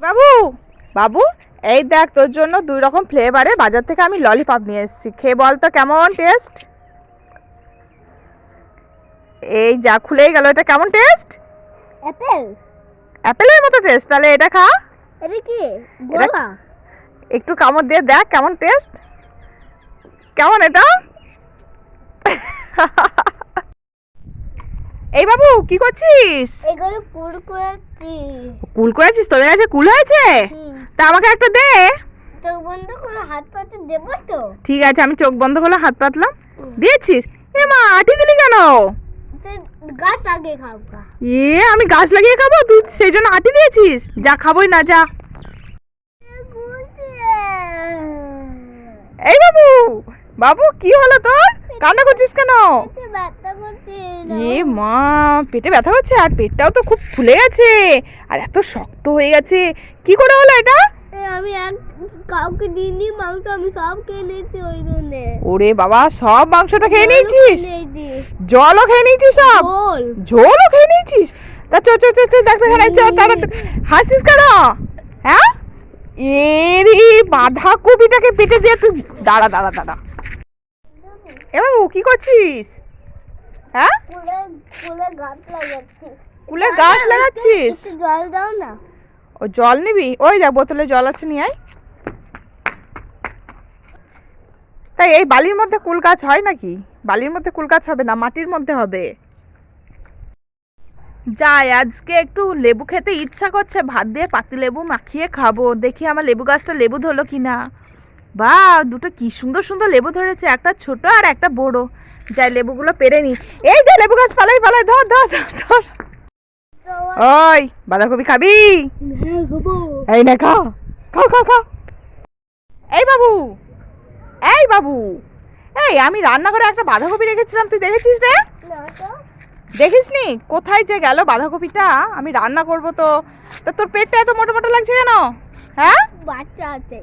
বাবু বাবু এই দেখ তোর জন্য দুই রকম ফ্লেভারে বাজার থেকে আমি ললিপপ নিয়ে এসেছি। খেয়ে বল তো কেমন টেস্ট এই যা খুলেই গেল এটা কেমন টেস্ট অ্যাপেল অ্যাপেলের মতো টেস্ট তাহলে এটা খা। এটা কি? গোলা? একটু কামড় দিয়ে দেখ কেমন টেস্ট কেমন এটা? এই বাবু কি করছিস? এগুলো কুল করেছিস? তোদের কাছে কুল হয়েছে? তা আমাকে একটা দে। তো বন্ধ করে হাত পাতে দেবো তো? ঠিক আছে আমি চোখ বন্ধ করলে হাত পাতলাম। দিয়েছিস? এ মা আটি দিলি কেন? গাছ এ আমি গাছ লাগিয়ে খাব? তুই সেই জন্য আটি দিয়েছিস? যা খাবোই না যা। এই বাবু বাবু কি হলো তোর? কান্না করছিস কেন? করছে এ মা পেটে ব্যথা হচ্ছে আর পেটটাও তো খুব ফুলে গেছে। আর এত শক্ত হয়ে গেছে। কি করে হলো এটা? এই আমি কাউকে দিইনি মাংস আমি সব খেয়ে নিয়েছি ওই জন্য। ওরে বাবা সব মাংসটা খেয়ে নিয়েছিস? জলও খেয়ে নিয়েছিস সব? ঝোলও খেয়ে নিয়েছিস? তা চো চো চো চো ডাক্তারখানায় চ তাড়াতাড়ি হাসিস কেন? হ্যাঁ? এরে বাঁধাকপিটাকে পেটে দিয়ে তুই দাঁড়া দাঁড়া দাঁড়া। এবার ও কি করছিস? হ্যাঁ? গাছ লাগাচ্ছি। কুলে গাছ লাগাচ্ছিস? জল দাও না। ও জল নিবি? ওই দেখ বোতলে জল আছে নিয়ে আয়। তাই এই বালির মধ্যে কুল গাছ হয় নাকি? বালির মধ্যে কুল গাছ হবে না মাটির মধ্যে হবে? যাই আজকে একটু লেবু খেতে ইচ্ছা করছে। ভাত দিয়ে পাতি লেবু মাখিয়ে খাব। দেখি আমার লেবু গাছটা লেবু ধরলো কি না বা দুটো কি সুন্দর সুন্দর লেবু ধরেছে একটা ছোট আর একটা বড়। যাই লেবুগুলো পেরে নি। এই যে লেবু গাছ পালাই পালাই ধর ধর ধর ধর। ওই বাঁধাকপি খাবি? হ্যাঁ এই না খাও খাও খাও খাও এই বাবু এই বাবু এই আমি রান্নাঘরে একটা বাঁধাকপি রেখেছিলাম তুই দেখেছিস রে? দেখিসনি? কোথায় যে গেল বাঁধাকপিটা? আমি রান্না করব তো। তা তোর পেটটা এত মোটা মোটা লাগছে কেন? হ্যাঁ? বাচ্চা আছে।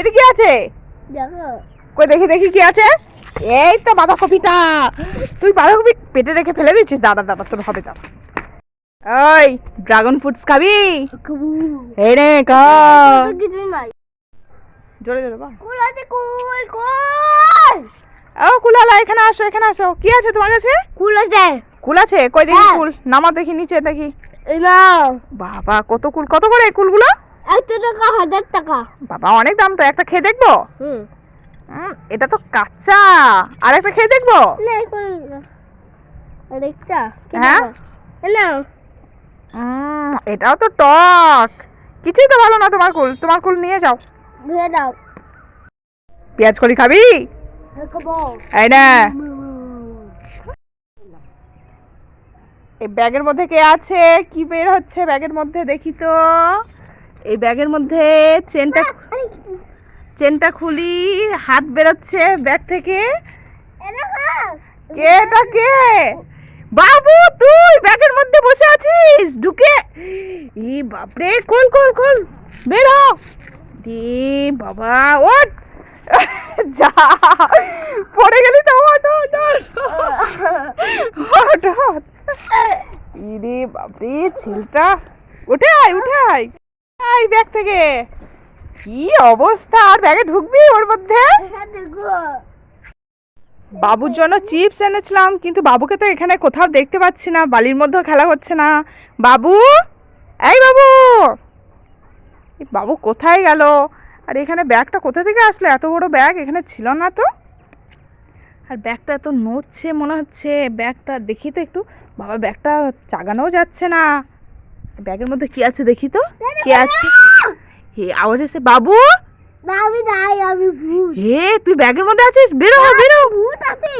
পেটে কি আছে? দেখো। কই দেখি দেখি কি আছে। এই তো বাঁধাকপিটা তুই বাঁধাকপি পেটে রেখে ফেলে দিচ্ছিস। দাদা দাদা তোর হবে দাদা ওই ড্রাগন ফ্রুটস খাবি? রে খা জোরে জোরে কুল কুল ও কুলালা এখানে আসো এখানে আসো। কি আছে তোমার কাছে? কুল আছে। কুল আছে? কই দেখি হ্যাঁ। কুল। নামা দেখি নিচে দেখি। না বাবা কত কুল কত করে এই কুলগুলো? টাকা হাজার টাকা। বাবা অনেক দাম তো একটা খেয়ে দেখব? হুম। এটা তো কাঁচা। আর একটা খেয়ে দেখব? না আরেকটা হ্যাঁ? এটাও তো টক। কিছুই তো ভালো না তোমার কুল তোমার কুল নিয়ে যাও। ধুয়ে দাও। পেঁয়াজ কলি খাবি। এই না। এই ব্যাগের মধ্যে কে আছে? কি বের হচ্ছে ব্যাগের মধ্যে দেখি তো। এই ব্যাগের মধ্যে চেনটা চেনটা খুলি হাত বেরোচ্ছে ব্যাগ থেকে। কে এটা কে? বাবু তুই ব্যাগের মধ্যে বসে আছিস? ঢুকে। ই বাপরে খোল খোল খোল বের দি বাবা ওঠ। যা। পড়ে গেলি তো ওঠ ওঠ। ওঠ ওঠ। ইরে বাপরে ছেলেটা। উঠে আয় উঠে আয়। আয় ব্যাগ থেকে। কি অবস্থা? আর ব্যাগে ঢুকবি ওর মধ্যে? বাবুর জন্য চিপস এনেছিলাম কিন্তু বাবুকে তো এখানে কোথাও দেখতে পাচ্ছি না বালির মধ্যেও খেলা হচ্ছে না। বাবু? এই বাবু! বাবু কোথায় গেল? আর এখানে ব্যাগটা কোথা থেকে আসলো? এত বড় ব্যাগ এখানে ছিল না তো? আর ব্যাগটা এত নড়ছে মনে হচ্ছে ব্যাগটা দেখি তো একটু। বাবা ব্যাগটা চাগানোও যাচ্ছে না। ব্যাগের মধ্যে কি আছে দেখি তো? কি আছে? হে আওয়াজ এসে বাবু! আমি নাই আমি ভূত। হে তুই ব্যাগের মধ্যে আছিস? বেরো বেরো! ভূত আছে।